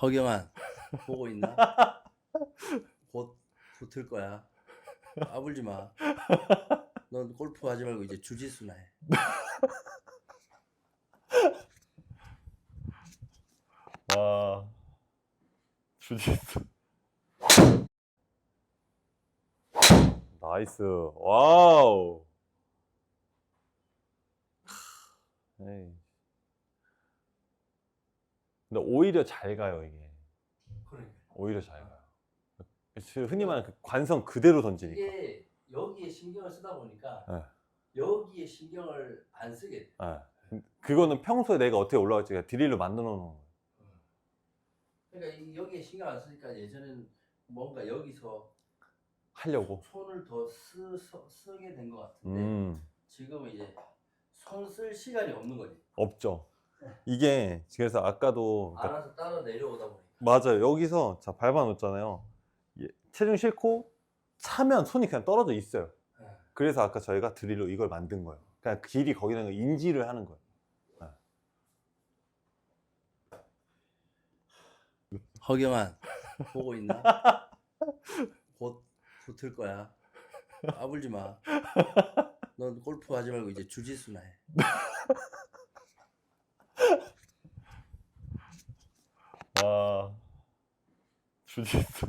허경환 보고 있나? 곧 붙을 거야. 까불지 마. 넌 골프 하지 말고 이제 주짓수나 해. 와 주짓수 나이스 와우 에이. 근데 오히려 잘 가요 이게. 그러니까 오히려 잘 가요. 흔히 말하는 그 관성 그대로 던지니까. 이게 여기에 신경을 쓰다 보니까 네. 여기에 신경을 안 쓰게 돼. 예. 그거는 평소에 내가 어떻게 올라갈지 그냥 드릴로 만들어 놓은 거예요. 그러니까 이- 여기에 신경 안 쓰니까 예전에는 뭔가 여기서 하려고? 손을 더 쓰, 서- 쓰게 된 것 같은데 음. 지금은 이제 손 쓸 시간이 없는 거지. 없죠 이게 그래서 아까도 그러니까 알아서 따라 내려오다 보니까. 맞아요. 여기서 자 밟아 놓잖아요. 예, 체중 싫고 차면 손이 그냥 떨어져 있어요. 네. 그래서 아까 저희가 드릴로 이걸 만든 거예요. 그냥 길이 거기다 가 인지를 하는 거예요. 허경환 보고 있나? 곧 붙을 거야. 까불지 마. 넌 골프 하지 말고 이제 주짓수나 해. 와 주짓수